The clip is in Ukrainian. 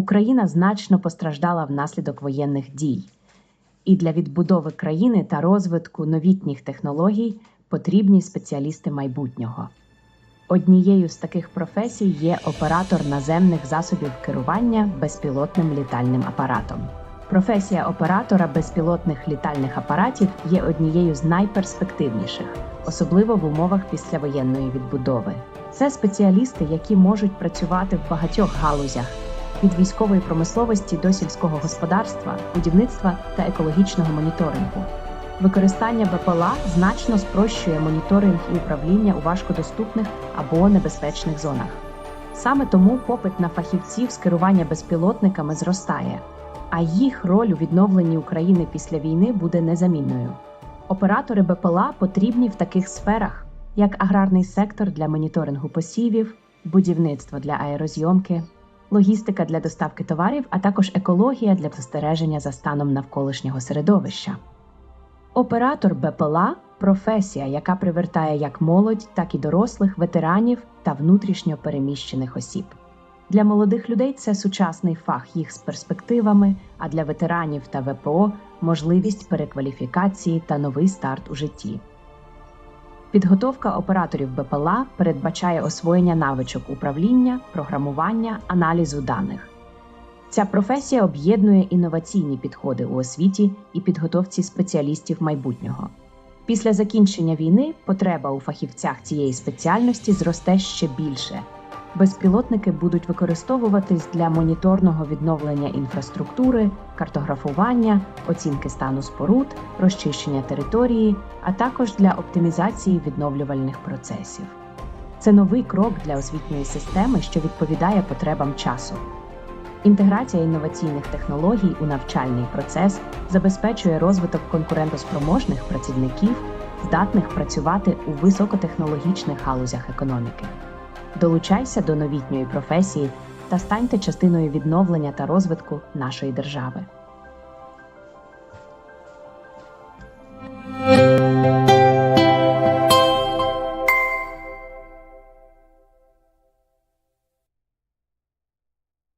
Україна значно постраждала внаслідок воєнних дій, і для відбудови країни та розвитку новітніх технологій потрібні спеціалісти майбутнього. Однією з таких професій є оператор наземних засобів керування безпілотним літальним апаратом. Професія оператора безпілотних літальних апаратів є однією з найперспективніших, особливо в умовах післявоєнної відбудови. Це спеціалісти, які можуть працювати в багатьох галузях від військової промисловості до сільського господарства, будівництва та екологічного моніторингу. Використання БПЛА значно спрощує моніторинг і управління у важкодоступних або небезпечних зонах. Саме тому попит на фахівців з керування безпілотниками зростає, а їх роль у відновленні України після війни буде незамінною. Оператори БПЛА потрібні в таких сферах, як аграрний сектор для моніторингу посівів, будівництво для аерозйомки, логістика для доставки товарів, а також екологія для спостереження за станом навколишнього середовища. Оператор БПЛА професія, яка привертає як молодь, так і дорослих, ветеранів та внутрішньо переміщених осіб. Для молодих людей це сучасний фах їх з перспективами, а для ветеранів та ВПО можливість перекваліфікації та новий старт у житті. Підготовка операторів БПЛА передбачає освоєння навичок управління, програмування, аналізу даних. Ця професія об'єднує інноваційні підходи у освіті і підготовці спеціалістів майбутнього. Після закінчення війни потреба у фахівцях цієї спеціальності зросте ще більше. Безпілотники будуть використовуватись для моніторного відновлення інфраструктури, картографування, оцінки стану споруд, розчищення території, а також для оптимізації відновлювальних процесів. Це новий крок для освітньої системи, що відповідає потребам часу. Інтеграція інноваційних технологій у навчальний процес забезпечує розвиток конкурентоспроможних працівників, здатних працювати у високотехнологічних галузях економіки. Долучайся до новітньої професії та станьте частиною відновлення та розвитку нашої держави.